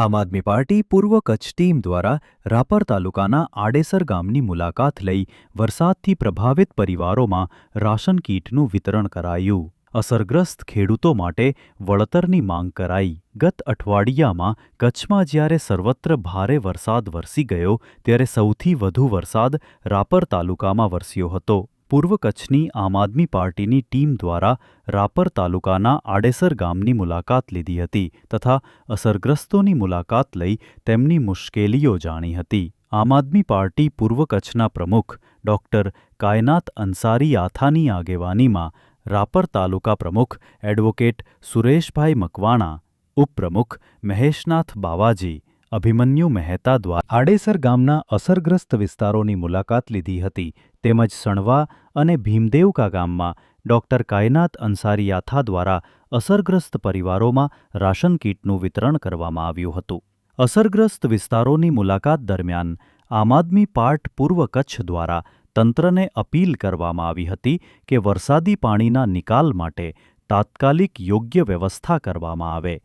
આમ આદમી પાર્ટી પૂર્વ કચ્છ ટીમ દ્વારા રાપર તાલુકાના આડેસર ગામની મુલાકાત લઈ વરસાદથી પ્રભાવિત પરિવારોમાં રાશન કીટનું વિતરણ કરાયું. અસરગ્રસ્ત ખેડૂતો માટે વળતરની માંગ કરાઈ. ગત અઠવાડિયામાં કચ્છમાં જ્યારે સર્વત્ર ભારે વરસાદ વરસી ગયો, ત્યારે સૌથી વધુ વરસાદ રાપર તાલુકામાં વરસ્યો હતો. પૂર્વ કચ્છની આમ આદમી પાર્ટીની ટીમ દ્વારા રાપર તાલુકાના આડેસર ગામની મુલાકાત લીધી હતી તથા અસરગ્રસ્તોની મુલાકાત લઈ તેમની મુશ્કેલીઓ જાણી હતી. આમ આદમી પાર્ટી પૂર્વ કચ્છના પ્રમુખ ડોક્ટર કાયનાત અંસારી આથાની આગેવાનીમાં રાપર તાલુકા પ્રમુખ એડવોકેટ સુરેશભાઈ મકવાણા, ઉપપ્રમુખ મહેશનાથ બાવાજી અભિમન્યુ મહેતા દ્વારા આડેસર ગામના અસરગ્રસ્ત વિસ્તારોની મુલાકાત લીધી હતી, તેમજ સણવા અને ભીમદેવકા ગામમાં ડોક્ટર કાયનાત અંસારી યાથા દ્વારા અસરગ્રસ્ત પરિવારોમાં રાશન કીટનું વિતરણ કરવામાં આવ્યું હતું. અસરગ્રસ્ત વિસ્તારોની મુલાકાત દરમિયાન આમ આદમી પાર્ટ પૂર્વ કચ્છ દ્વારા તંત્રને અપીલ કરવામાં આવી હતી કે વરસાદી પાણીના નિકાલ માટે તાત્કાલિક યોગ્ય વ્યવસ્થા કરવામાં આવે.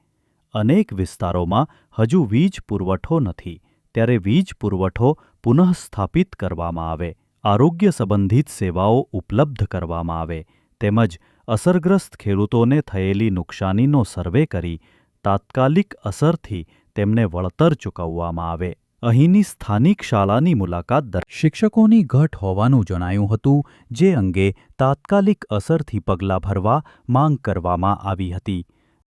અનેક વિસ્તારોમાં હજુ વીજ પુરવઠો નથી. ત્યારે વીજ પુરવઠો પુનઃસ્થાપિત કરવામાં આવે, આરોગ્ય સંબંધિત સેવાઓ ઉપલબ્ધ કરવામાં આવે, તેમજ અસરગ્રસ્ત ખેડૂતોને થયેલી નુકસાનીનો સર્વે કરી તાત્કાલિક અસરથી તેમને વળતર ચૂકવવામાં આવે. અહીંની સ્થાનિક શાળાની મુલાકાત દર શિક્ષકોની ઘટ હોવાનું જણાયું હતું, જે અંગે તાત્કાલિક અસરથી પગલાં ભરવા માંગ કરવામાં આવી હતી.